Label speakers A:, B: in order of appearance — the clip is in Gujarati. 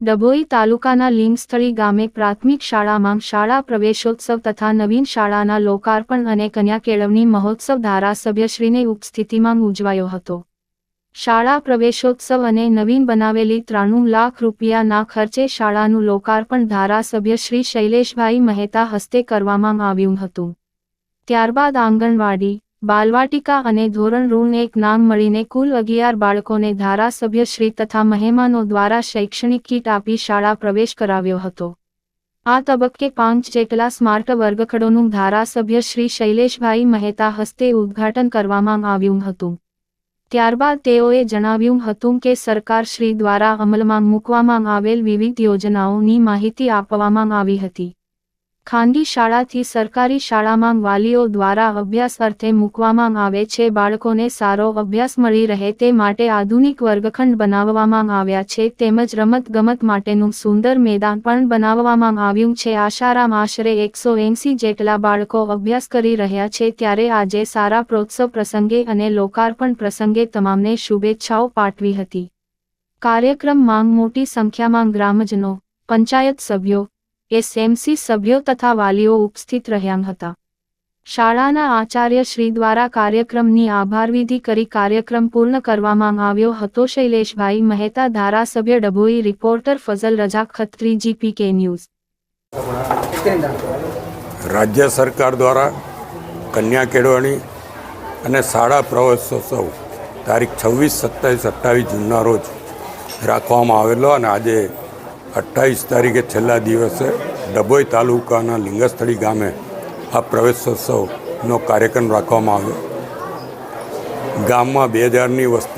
A: ડભોઈ તાલુકાના લીમસ્થળી ગામે પ્રાથમિક શાળામાં શાળા પ્રવેશોત્સવ તથા નવીન શાળાના લોકાર્પણ અને કન્યા કેળવણી મહોત્સવ ધારાસભ્યશ્રીની ઉપસ્થિતિમાં ઉજવાયો હતો. શાળા પ્રવેશોત્સવ અને નવીન બનાવેલી ત્રાણું લાખ રૂપિયાના ખર્ચે શાળાનું લોકાર્પણ ધારાસભ્યશ્રી શૈલેષભાઈ મહેતા હસ્તે કરવામાં આવ્યું હતું. ત્યારબાદ આંગણવાડી બાલવાટિકા અને ધોરણ ઋણ એક નામ મળીને કુલ અગિયાર બાળકોને ધારાસભ્યશ્રી તથા મહેમાનો દ્વારા શૈક્ષણિક કીટ આપી શાળા પ્રવેશ કરાવ્યો હતો. આ તબક્કે પાંચ જેટલા સ્માર્ટ વર્ગખડોનું ધારાસભ્ય શ્રી શૈલેષભાઈ મહેતા હસ્તે ઉદ્ઘાટન કરવામાં આવ્યું હતું. ત્યારબાદ તેઓએ જણાવ્યું હતું કે સરકાર શ્રી દ્વારા અમલમાં મૂકવામાં આવેલ વિવિધ યોજનાઓની માહિતી આપવામાં આવી હતી. ખાનગી શાળાથી સરકારી શાળામાં વાલીઓ દ્વારા અભ્યાસ અર્થે મૂકવામાં આવે છે. બાળકોને સારો અભ્યાસ મળી રહે તે માટે આધુનિક વર્ગખંડ બનાવવામાં આવ્યા છે. તેમજ રમત ગમત માટેનું સુંદર મેદાન પણ બનાવવામાં આવ્યું છે. આશારામ આશરે એકસો એંસી જેટલા બાળકો અભ્યાસ કરી રહ્યા છે. ત્યારે આજે સારા પ્રોત્સવ પ્રસંગે અને લોકાર્પણ પ્રસંગે તમામને શુભેચ્છાઓ પાઠવી હતી. કાર્યક્રમમાં મોટી સંખ્યામાં ગ્રામજનો, પંચાયત સભ્યો એસએમસી સભ્યો તથા વાલીઓ ઉપસ્થિત રહ્યા હતા. શાળાના આચાર્ય શ્રી દ્વારા કાર્યક્રમની આભારવિધિ કરી કાર્યક્રમ પૂર્ણ કરવામાં આવ્યો હતો. શૈલેષભાઈ મહેતા, ધારાસભ્ય ડભોઈ, રિપોર્ટર ફઝલ રજા ખત્રી, જીપીકે ન્યૂઝ.
B: રાજ્ય સરકાર દ્વારા કન્યા કેળવણી અને શાળા પ્રવેશોત્સવ તારીખ છવ્વીસ, સત્તાવીસ, અઠ્ઠાવીસ જૂનના રોજ રાખવામાં આવેલો અને આજે અઠ્ઠાવીસ તારીખે છેલ્લા દિવસે ડભોઈ તાલુકાના લિંગસ્થળી ગામે આ પ્રવેશોત્સવનો કાર્યક્રમ રાખવામાં આવ્યો. ગામમાં બે હજારની વસ્તી